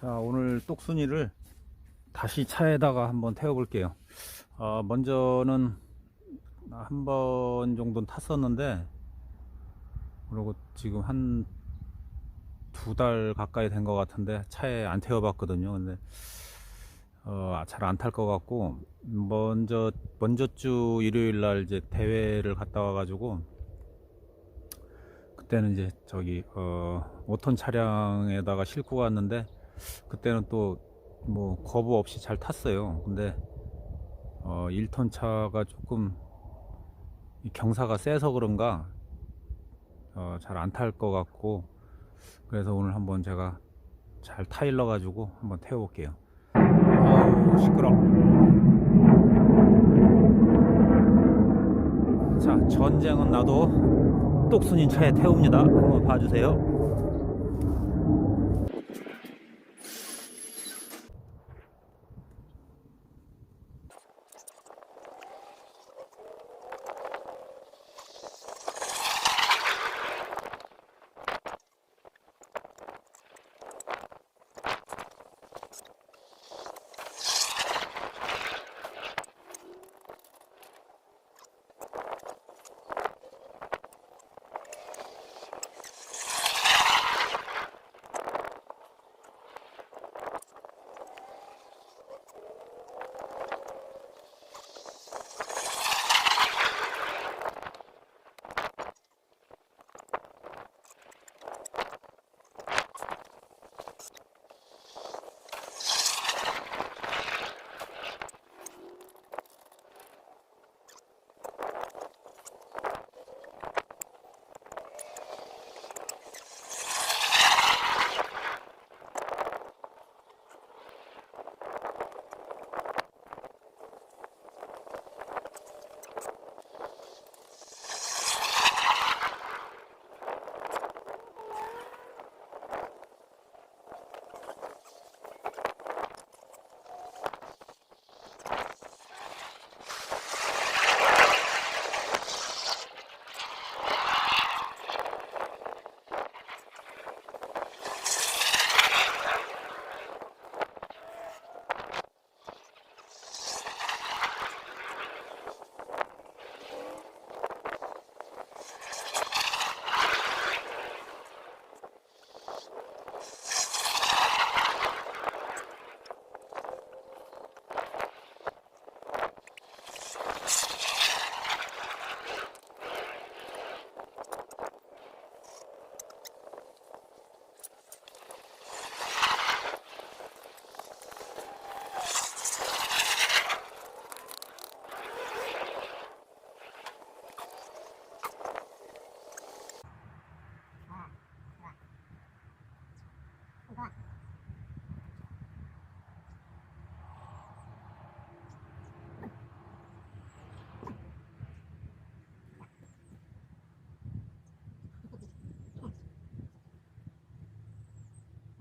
자 오늘 똑순이를 다시 차에다가 한번 태워 볼게요. 어, 먼저는 한 번 정도는 탔었는데 그리고 지금 한 두 달 가까이 된 것 같은데 차에 안 태워 봤거든요. 근데 어, 잘 안 탈 것 같고 먼저 먼저 주 일요일 날 이제 대회를 갔다 와 가지고 그때는 이제 저기 어 5톤 차량에다가 싣고 갔는데 그때는 또 뭐 거부 없이 잘 탔어요. 근데 어 1톤 차가 조금 이 경사가 세서 그런가 어 잘 안 탈 것 같고 그래서 오늘 한번 제가 잘 타일러 가지고 한번 태워 볼게요. 아우 시끄러. 자 전쟁은 나도 똑순인 차에 태웁니다. 한번 봐주세요.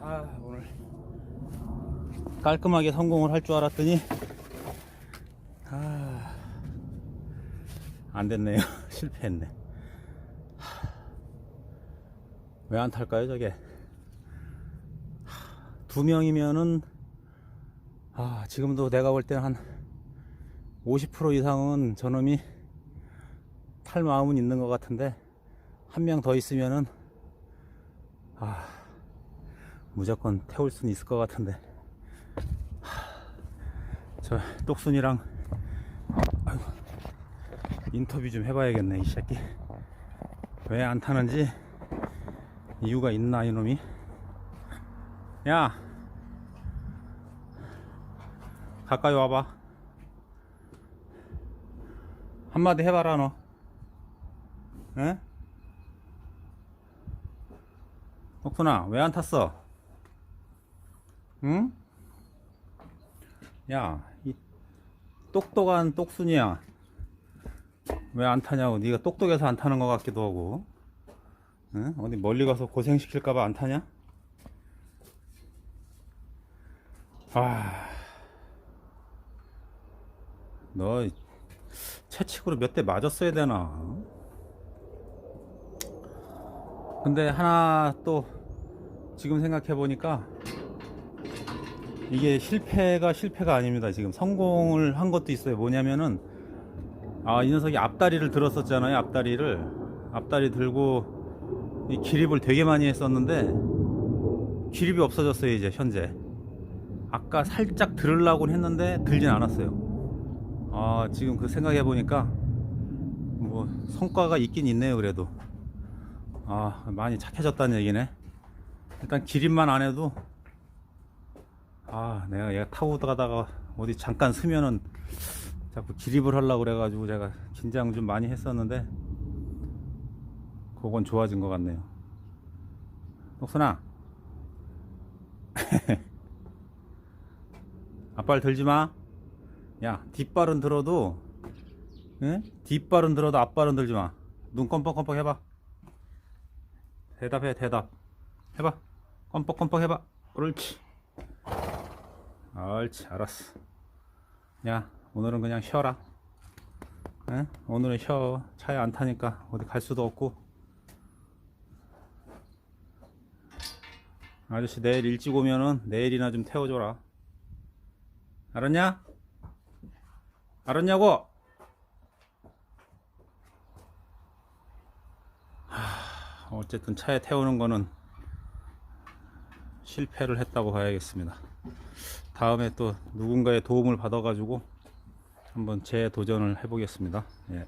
아 오늘 깔끔하게 성공을 할 줄 알았더니 아, 안 됐네요. 실패했네. 왜 안 탈까요 저게? 두 명이면은 아 지금도 내가 볼 때는 한 50% 이상은 저놈이 탈 마음은 있는 것 같은데 한 명 더 있으면은 아 무조건 태울 수는 있을 것 같은데. 하, 저 똑순이랑 아이고, 인터뷰 좀 해봐야겠네 이 새끼. 왜 안 타는지 이유가 있나 이놈이? 야! 가까이 와봐. 한마디 해봐라 너. 에? 덕순아 왜 안 탔어? 응? 야, 이 똑똑한 똑순이야. 왜 안 타냐고. 네가 똑똑해서 안 타는 것 같기도 하고. 응? 어디 멀리 가서 고생시킬까봐 안 타냐? 아, 너 채찍으로 몇 대 맞았어야 되나? 근데 하나 또 지금 생각해 보니까 이게 실패가 실패가 아닙니다. 지금 성공을 한 것도 있어요. 뭐냐면은 아, 이 녀석이 앞다리를 들었었잖아요. 앞다리를 앞다리 들고 이 기립을 되게 많이 했었는데 기립이 없어졌어요. 이제 현재 아까 살짝 들으려고 했는데 들진 않았어요. 아, 지금 그 생각해 보니까 뭐 성과가 있긴 있네요. 그래도 아, 많이 착해졌다는 얘기네. 일단 기립만 안 해도 아, 내가 얘가 타고 가다가 어디 잠깐 쓰면은 자꾸 기립을 하려고 그래가지고 제가 긴장 좀 많이 했었는데 그건 좋아진 것 같네요. 녹순아, 앞발 들지 마. 야, 뒷발은 들어도, 응? 뒷발은 들어도 앞발은 들지 마. 눈 껌뻑껌뻑 해봐. 대답해, 대답. 해봐. 껌뻑껌뻑 해봐. 옳지. 옳지 알았어 야 오늘은 그냥 쉬어라 응? 오늘은 쉬어 차에 안 타니까 어디 갈 수도 없고 아저씨 내일 일찍 오면은 내일이나 좀 태워줘라 알았냐? 알았냐고? 하, 어쨌든 차에 태우는 거는 실패를 했다고 봐야겠습니다. 다음에 또 누군가의 도움을 받아가지고 한번 재도전을 해보겠습니다. 예.